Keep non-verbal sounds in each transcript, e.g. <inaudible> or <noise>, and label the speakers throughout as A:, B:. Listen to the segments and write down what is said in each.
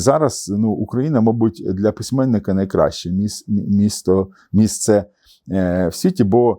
A: Зараз ну, Україна, мабуть, для письменника найкраще місто, місце е, в світі, бо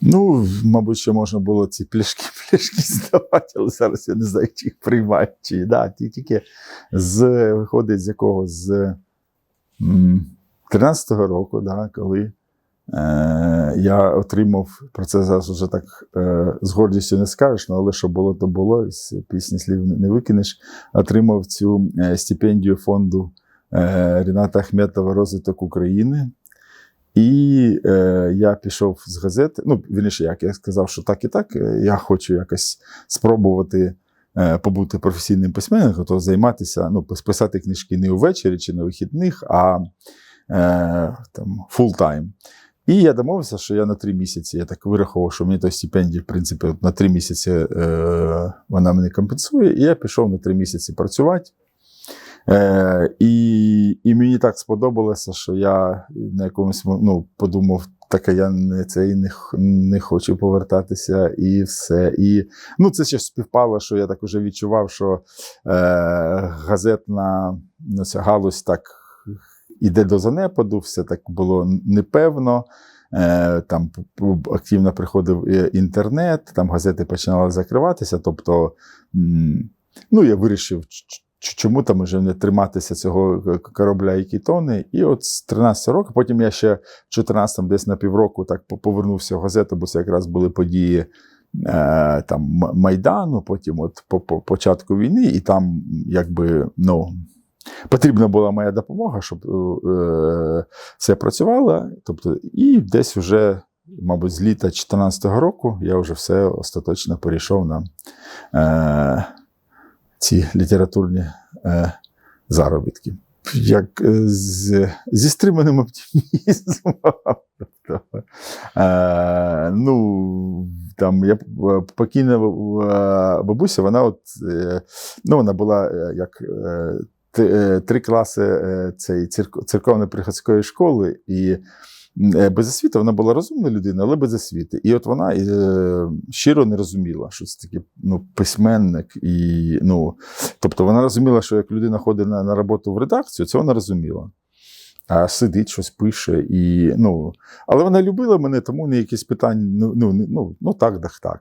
A: Ну, мабуть, ще можна було ці пляшки, <laughs> пляшки здавати, але зараз я не знаю, чи їх приймають. Чи, да, тільки з, виходить з якого? З м, 13-го року, да, коли е, я отримав, про це зараз вже так е, з гордістю не скажеш, ну, але що було, то було, з пісні слів не, не викинеш. Отримав цю е, стипендію фонду е, Ріната Ахметова Розвиток України. І е, я пішов з газети. Ну, вірніше, як я сказав, що так і так. е, Я хочу якось спробувати е, побути професійним письменником, то займатися, ну, пис- писати книжки не увечері чи на вихідних, а е, там full-time. І я домовився, що я на три місяці. Я так вирахував, що мені той стипендія, в принципі, на три місяці е, вона мене компенсує. І я пішов на три місяці працювати. Е, і, і мені так сподобалося, що я на якомусь ну, подумав, так я не цей не, не хочу повертатися, і все. І ну, це ще співпало, що я так уже відчував, що е, газетна ну, ця галузь так іде до занепаду, все так було непевно. Е, Там активно приходив е, інтернет, там газети починали закриватися. Тобто, ну, я вирішив, чому там вже не триматися цього корабля, який тоне. І от з 13 років, потім я ще в 14-му, десь на півроку, так повернувся в газету, бо це якраз були події. е, Там Майдану, потім от по, по початку війни, і там якби ну, потрібна була моя допомога, щоб е, все працювало. Тобто, і десь вже, мабуть, з літа 2014 року я вже все остаточно перейшов на е, ці літературні е, заробітки. Як е, з, зі стриманим оптимізмом. Тобто, е, ну, там я е, покійна е, бабуся, вона от, е, ну, вона була е, як е, е, три класи е, цієї церковно-приходської школи, і е, без освіти вона була розумна людина, але без освіти. І от вона е, щиро не розуміла, що це таке ну, письменник. І, ну, тобто вона розуміла, що як людина ходить на, на роботу в редакцію, це вона розуміла. А сидить, щось пише. І, ну, але вона любила мене, тому не якісь питання, ну, ну, ну, ну так, так, так.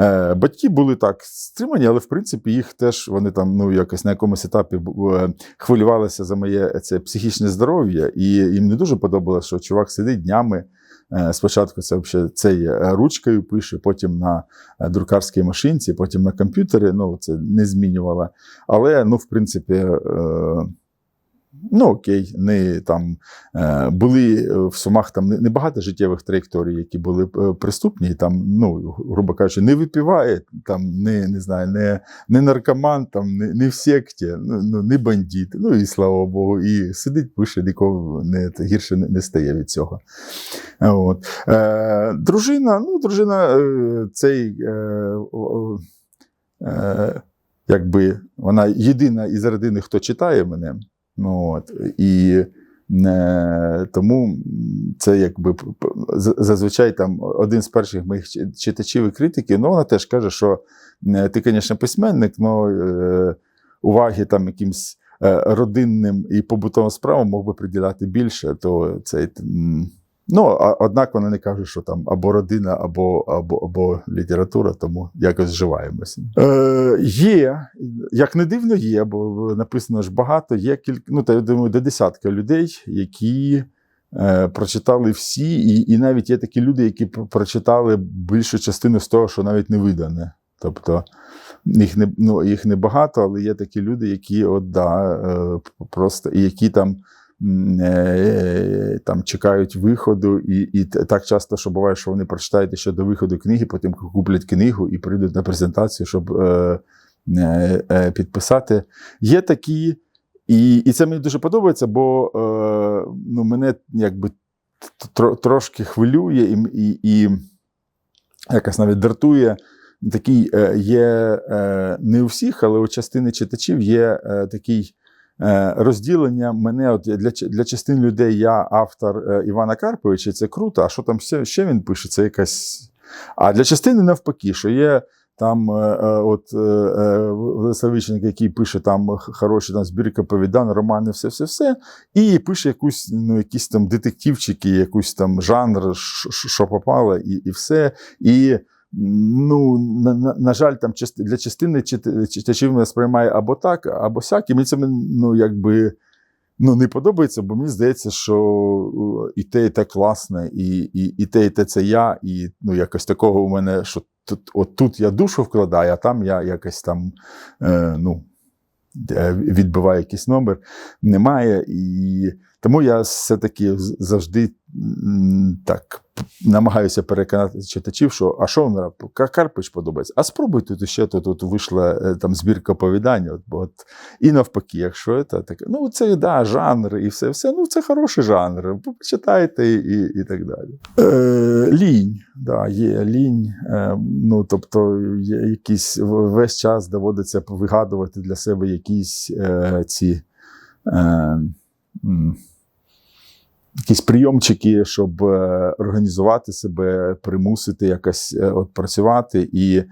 A: Е, батьки були так стримані, але в принципі їх теж вони там ну, якось на якомусь етапі е, хвилювалися за моє це психічне здоров'я, і їм не дуже подобалося, що чувак сидить днями. Е, Спочатку це взагалі цей е, ручкою пише, потім на е, друкарській машинці, потім на комп'ютері. Ну, це не змінювало. Але, ну, в принципі, е, ну окей, не там е, були в Сумах там небагато життєвих траєкторій, які були е, приступні. Там, ну, грубо кажучи, не випиває, там не, не знаю, не, не наркоман, там не, не в секті, ну, ну, не бандит. Ну і слава Богу, і сидить, пише, нікого не гірше не, не стає від цього. От. Е, дружина, ну, дружина, е, цей. Е, е, Якби вона єдина із родини, хто читає мене. Ну, от, і е, тому це якби зазвичай там один з перших моїх читачів і критиків, ну вона теж каже, що е, ти, звісно, письменник, але уваги там якимсь е, родинним і побутовим справам мог би приділяти більше, то це. Ну, а, однак вона не каже, що там або родина, або, або, або література, тому якось вживаємося. Е, є, як не дивно, є, бо написано ж багато, є кілька, ну, та, я думаю, до десятка людей, які е, прочитали всі, і, і навіть є такі люди, які прочитали більшу частину з того, що навіть не видане. Тобто їх не, ну, їх не багато, але є такі люди, які от, да, е, просто, і які там там чекають виходу, і, і так часто, що буває, що вони прочитають ще до виходу книги, потім куплять книгу і прийдуть на презентацію, щоб е, е, е, підписати. Є такі, і, і це мені дуже подобається, бо е, ну, мене якби тро, трошки хвилює і, і, і якось навіть дратує. Такий е, є е, не у всіх, але у частини читачів є е, такий е, розділення мене. От для, для частин людей я автор е, Івана Карповича, це круто. А що там ще, ще він пише? Це якась. А для частини навпаки, що є Там е, е, от е, е, Владиславичник, який пише там хороші там збірки оповідань, романи, все, все, все. І пише якусь, ну, якісь там детективчики, якусь там жанр, що попало, і, і все. І ну, на, на, на жаль, там для частини читачів мене сприймає або так, або сяк. І мені це ну, якби. Ну, не подобається, бо мені здається, що і те, і те класне, і, і, і те, і те це я, і ну, якось такого у мене, що тут, от тут я душу вкладаю, а там я якось там е, ну, відбиваю якийсь номер. Немає. І тому я все-таки завжди так намагаюся переконати читачів, що а що вам Карпич подобається? А спробуйте тут ще тут, тут вийшла е, там збірка оповідань. От, от, і навпаки, якщо це таке, ну це да, жанр і все, все, ну це хороший жанр. Почитайте і, і так далі. Е, лінь, да, є лінь. Е, ну, тобто, є якісь весь час доводиться вигадувати для себе якісь е, ці. Е, Якісь прийомчики, щоб е, організувати себе, примусити якось е, от працювати. І,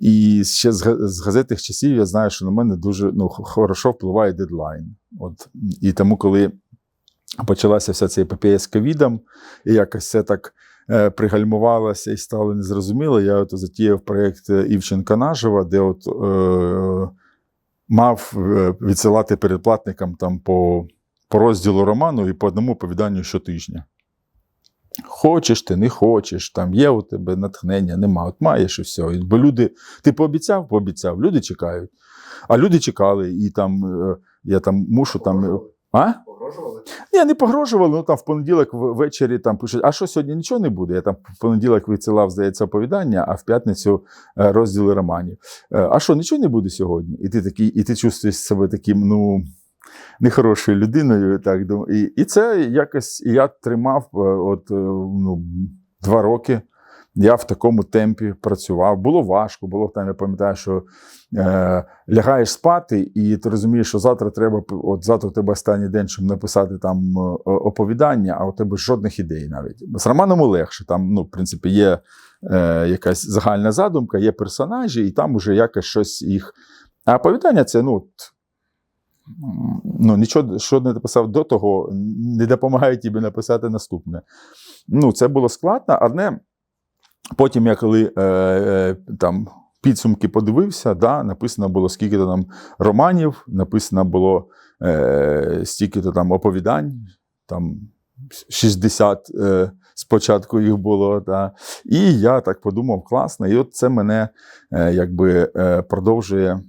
A: і ще з, га- газетних часів я знаю, що на мене дуже ну, хорошо впливає дедлайн. От, і тому, коли почалася вся ця епопея з ковідом, і якось все так е, пригальмувалося і стало незрозуміло, я от затіяв проєкт Івченка Нажива, де от е, мав відсилати передплатникам там по, по розділу роману і по одному оповіданню щотижня. Хочеш ти, не хочеш, там є у тебе натхнення, нема. От маєш і все. Бо люди, ти пообіцяв, пообіцяв, люди чекають. А люди чекали, і там е, я там мушу там. е, А?
B: Погрожували?
A: Ні, не погрожували, ну там в понеділок ввечері там пишуть, а що сьогодні нічого не буде. Я там в понеділок відсилав, здається, оповідання, а в п'ятницю е, розділи романів. А що, нічого не буде сьогодні? І ти такий, і ти чувствуєш себе таким, ну. Нехорошою людиною, так. І, і це якось я тримав е, от, е, ну, два роки. Я в такому темпі працював. Було важко, було там, я пам'ятаю, що е, лягаєш спати, і ти розумієш, що завтра треба, от завтра у тебе останній день, щоб написати там е, оповідання, а у тебе жодних ідей навіть. З романом легше. Там, ну, в принципі, є е, якась загальна задумка, є персонажі, і там уже якось щось їх. А оповідання це, ну. Ну, нічого, що не написав до того, не допомагає тобі написати наступне. Ну, це було складно, але потім, я коли е, е, там підсумки подивився, да, написано було скільки-то там романів, написано було е, стільки-то там оповідань, там 60 е, спочатку їх було. Да. І я так подумав, класно. І от це мене е, якби е, продовжує.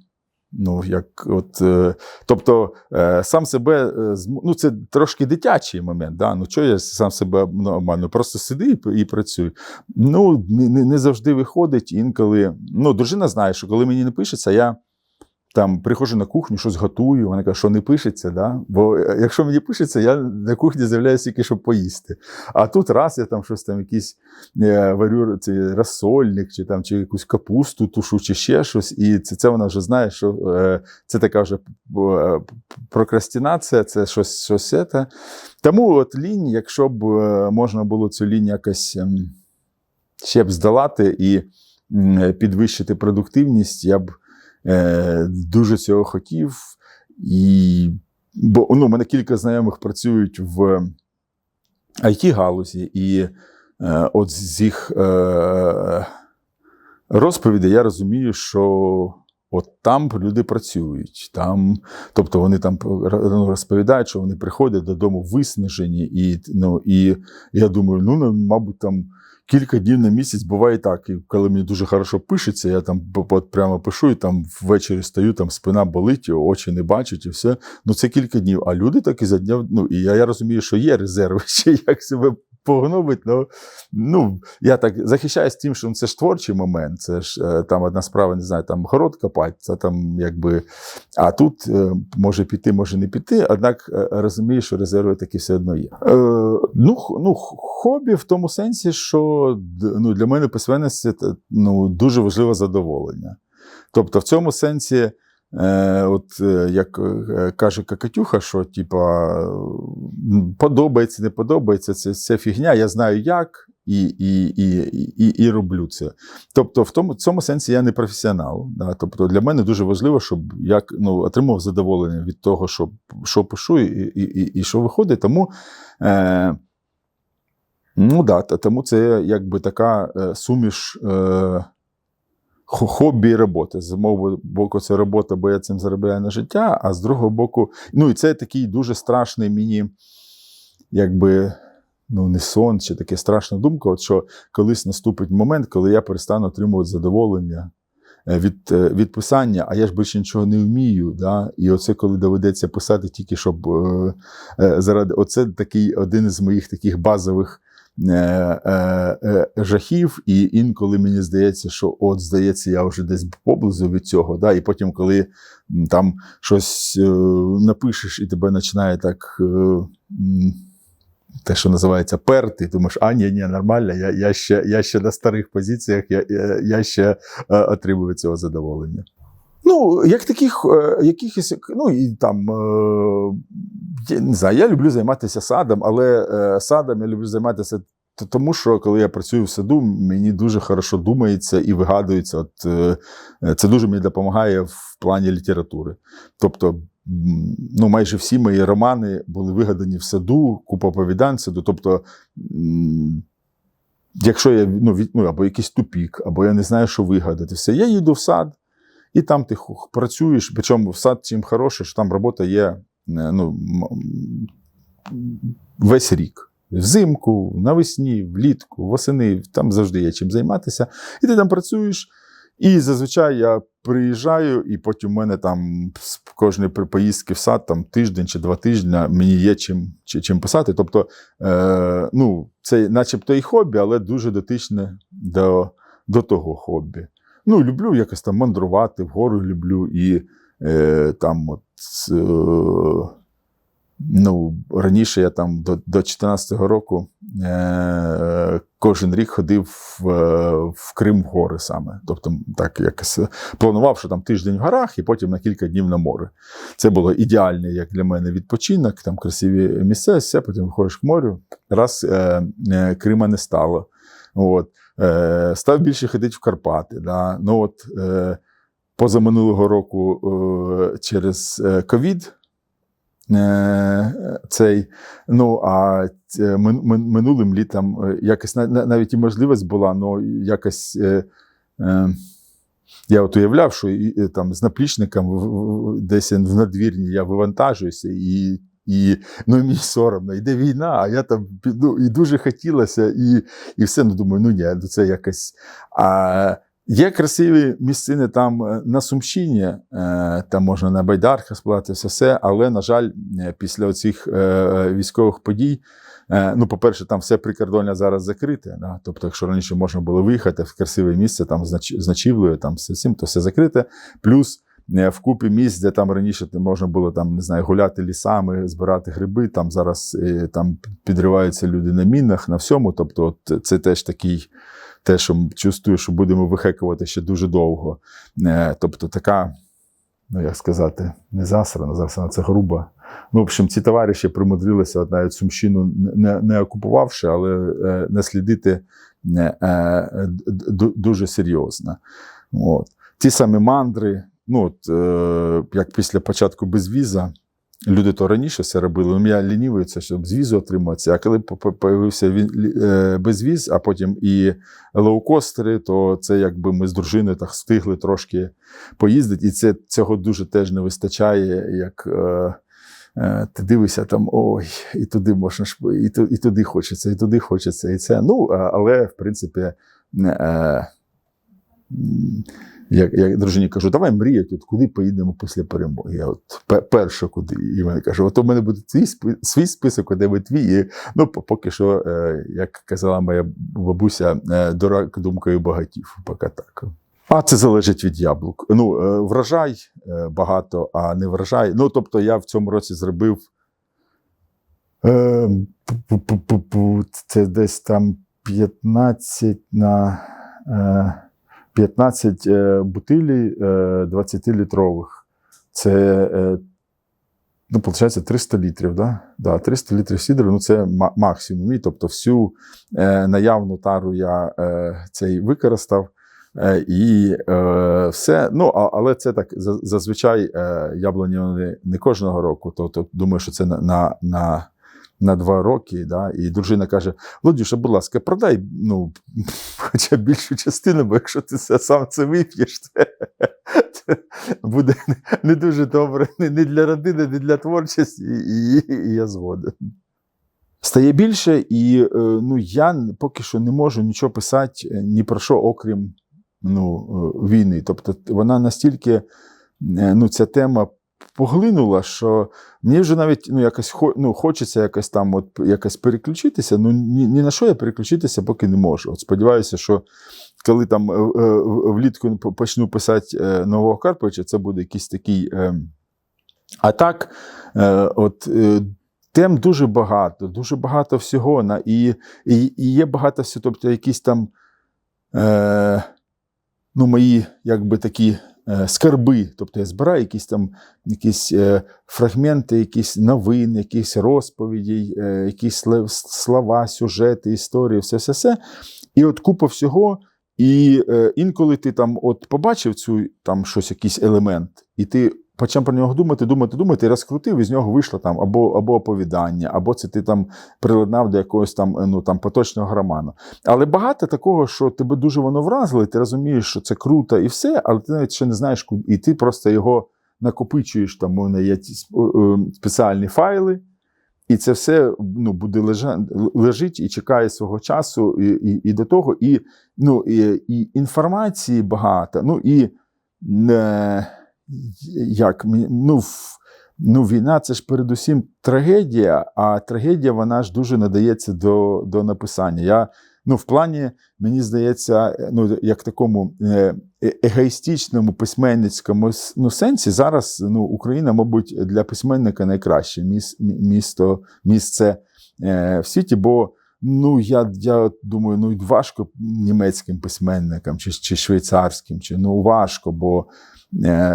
A: Ну, як от, е, тобто, е, сам себе, е, ну це трошки дитячий момент. Да? Ну, чого я сам себе нормально? Просто сиди і, і працюй. Ну, не, не завжди виходить. Інколи. Ну, дружина знає, що коли мені не пишеться, я там приходжу на кухню, щось готую. Вона каже, що не пишеться, да? бо е, якщо мені пишеться, я на кухні з'являюся тільки, щоб поїсти. А тут раз я там щось там якийсь е, варю цей розсольник, чи там чи якусь капусту тушу, чи ще щось. І це, це вона вже знає, що е, це така вже е, прокрастинація, це щось, щось це. Тому от лінь, якщо б е, можна було цю лінь якось ем, ще б здолати і підвищити продуктивність, я б е, дуже цього хотів. І, бо ну, у мене кілька знайомих працюють в IT-галузі, і е, от з їх е, розповідей я розумію, що от там люди працюють. Там, тобто вони там ну, розповідають, що вони приходять додому виснажені, і, ну, і я думаю, ну, ну, мабуть, там. Кілька днів на місяць буває так. І коли мені дуже хорошо пишеться, я там от прямо пишу, і там ввечері стою, там спина болить, очі не бачать, і все. Ну це кілька днів. А люди так і за дня. Ну і я, я розумію, що є резерви <laughs> ще як себе погнобить. Ну, ну я так захищаюсь тим, що ну, це ж творчий момент. Це ж е, там одна справа, не знаю, там город копати, це там якби. А тут е, може піти, може не піти. Однак е, розумію, що резерви таки все одно є. Е, ну, ну, хобі в тому сенсі, що ну, для мене письменність ну, дуже важливе задоволення. Тобто, в цьому сенсі. Е, от е, як е, каже Какатюха, що типа подобається, не подобається, це, це фігня. Я знаю як, і, і, і, і, і роблю це. Тобто, в тому в цьому сенсі я не професіонал. Да? Тобто для мене дуже важливо, щоб я ну, отримав задоволення від того, що, що пишу і, і, і, і що виходить. Тому. Е, Ну да, тому це якби така суміш е, хобі і роботи. З мого боку, це робота, бо я цим заробляю на життя, а з другого боку, ну і це такий дуже страшний мені, якби. Ну, не сон, чи таке страшна думка, от що колись наступить момент, коли я перестану отримувати задоволення е, від від писання, а я ж більше нічого не вмію. Да? І оце коли доведеться писати тільки щоб е, е, заради. Оце такий один із моїх таких базових Е, е, е, жахів, і інколи мені здається, що от, здається, я вже десь поблизу від цього. Да? І потім, коли там щось напишеш, і тебе починає так. Те, що називається перти, думаєш, а ні, ні, нормально, я я, ще я ще на старих позиціях, я я, я ще е, отримую цього задоволення. Ну, як таких якихось, ну і там е, я не знаю, я люблю займатися садом, але е, садом я люблю займатися тому, що коли я працюю в саду, мені дуже хорошо думається і вигадується. От е, Це дуже мені допомагає в плані літератури. Тобто, ну, майже всі мої романи були вигадані в саду, купа оповідань саду. Тобто, якщо я ну, від, ну, або якийсь тупік, або я не знаю, що вигадати, все, я їду в сад, і там ти працюєш. Причому в сад чим хороше, що там робота є Е, ну, весь рік. Взимку, навесні, влітку, восени, там завжди є чим займатися. І ти там працюєш. І зазвичай я приїжджаю, і потім в мене там з кожної поїздки в сад там тиждень чи два тижні мені є чим чим писати. Тобто, е, ну, це начебто і хобі, але дуже дотичне до до того хобі. Ну, люблю якось там мандрувати, вгору люблю і е, там от Е, ну, раніше я там до до 14-го року е, кожен рік ходив в, в Крим в гори саме. Тобто, так якось планував, що там тиждень в горах і потім на кілька днів на море. Це було ідеальний, як для мене, відпочинок, там красиві місця, все, потім виходиш к морю. Раз е, е, Крима не стало. От. Е, Став більше ходити в Карпати. Да? Ну, от, е, позаминулого року е, через ковід. Цей, ну а минулим літом якось навіть і можливість була, але якось я от уявляв, що там з наплічником десь в надвірні я вивантажуюся, і і ну, мені соромно, йде війна, а я там ну, і дуже хотілося, і і все. Ну думаю, ну ні, ну це якось. А Є красиві місцини там е, на Сумщині, е, там можна на байдарках сплатитися все, але, на жаль, е, після оцих військових подій, ну, по-перше, там все прикордоння зараз закрите. Да? Тобто, якщо раніше можна було виїхати в красиве місце, там з ночівлею, там все цим, то все закрите. Плюс в купі місць, де там раніше можна було там, не знаю, гуляти лісами, збирати гриби, там зараз там підриваються люди на мінах, на всьому. Тобто, от це теж такий те, що чувствую, що будемо вихекувати ще дуже довго. Е, тобто така, ну як сказати, не засрана, засрана, це груба. Ну, в общем, ці товариші примудрилися навіть Сумщину, не не окупувавши, але е, наслідити е, дуже серйозно. От. Ті самі мандри, ну от, як після початку безвіза, Люди то раніше все робили, я лінівується, щоб з візу отриматися. А коли появився е, безвіз, а потім і лоукостери, то це якби ми з дружиною так встигли трошки поїздити. І це цього дуже теж не вистачає. як... Е, е, ти дивишся там, ой, і туди можна і і туди хочеться, і туди хочеться, і це. Ну, але в принципі, як я дружині кажу, давай мріяти, от куди поїдемо після перемоги. Я от перше куди. І вона каже: от у мене буде твій свій список, а де ви твій. І, ну, поки що, е, як казала моя бабуся, е, дурак думкою багатів. Поки так. А це залежить від яблук. Ну, е, врожай багато, а не врожай. Ну, тобто, я в цьому році зробив. Це десь там 15 на. 15 е, бутилій 20-літрових. Це ну, виходить, 300 літрів. Да? Да, 300 літрів сідру, ну це максимум. І, тобто всю е, наявну тару я е, цей використав. Е, і е, все. Ну, але це так зазвичай е, яблуні вони не кожного року. Тобто, думаю, що це на, на, на, два роки. Да? І дружина каже: Володюша, будь ласка, продай ну, хоча б більшу частину, бо якщо ти сам це вип'єш, це, <laughs> буде не дуже добре не для родини, не для творчості, і, і, і я згоден. Стає більше, і е, ну, я поки що не можу нічого писати е, ні про що, окрім ну, е, війни. Тобто вона настільки, ну, ця тема поглинула, що мені вже навіть ну, якось ну, хочеться якось там от, якось переключитися. Ну, ні, ні на що я переключитися поки не можу. От сподіваюся, що коли там е, е, влітку почну писати е, нового Карповича, це буде якийсь такий. Е, а так, от. Тем дуже багато, дуже багато всього. На, і, і, і є багато всього, тобто якісь там е, ну, мої якби такі скарби. Тобто я збираю якісь там якісь е, фрагменти, якісь новини, якісь розповіді, е, якісь слова, сюжети, історії, все, все, все. І от купа всього. І е, інколи ти там от побачив цю там щось, якийсь елемент, і ти почав про нього думати, думати, думати, і розкрутив, і з нього вийшло там або, або оповідання, або це ти там приладнав до якогось там, е, ну, там поточного роману. Але багато такого, що тебе дуже воно вразило, і ти розумієш, що це круто і все, але ти навіть ще не знаєш, куди. І ти просто його накопичуєш. Там у є сп- е, спеціальні файли. І це все ну, буде лежа, лежить і чекає свого часу, і, і, і до того, і, ну, і, і інформації багато. Ну і е, як ну, ну, війна це ж передусім трагедія, а трагедія вона ж дуже надається до, до написання. Я, ну, в плані, мені здається, ну, як такому е, е- егоїстичному письменницькому ну, сенсі, зараз ну, Україна, мабуть, для письменника найкраще міс, місто, місце е, в світі, бо ну, я, я думаю, ну, важко німецьким письменникам чи, чи швейцарським, чи ну, важко, бо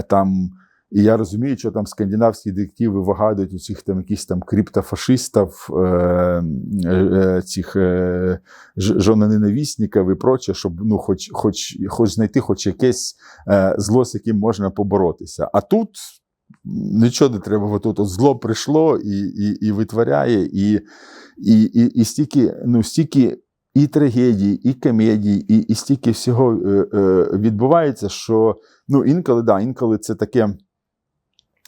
A: там. І я розумію, що там скандинавські детективи вигадують у цих там якісь там криптофашистів, е, е, цих е, жононенавісників і проче, щоб ну, хоч, хоч, хоч знайти хоч якесь е, зло, з яким можна поборотися. А тут нічого не треба, от тут зло прийшло і, і, і витворяє, і, і, і, і стільки, ну, стільки і трагедій, і комедій, і, і стільки всього е, е, відбувається, що ну, інколи, да, інколи це таке.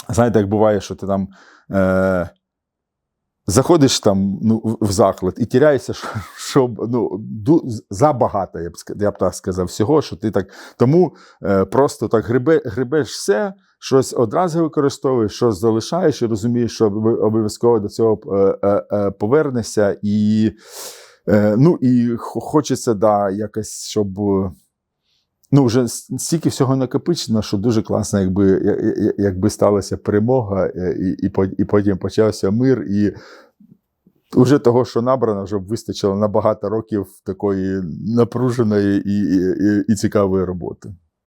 A: Знаєте, як буває, що ти там е, заходиш там ну, в- заклад і тіряєшся, що, що ну, забагато, я б, я б так сказав, всього, що ти так. Тому е, просто так грибе, грибеш все, щось одразу використовуєш, щось залишаєш і розумієш, що обов'язково до цього е, е, е, повернешся. І, е, ну, і хочеться, да, якось, щоб. е, Ну, вже стільки всього накопичено, що дуже класно, якби, якби сталася перемога, е, і, і, потім почався мир, і вже того, що набрано, вже вистачило на багато років такої напруженої і, і, і, і цікавої роботи.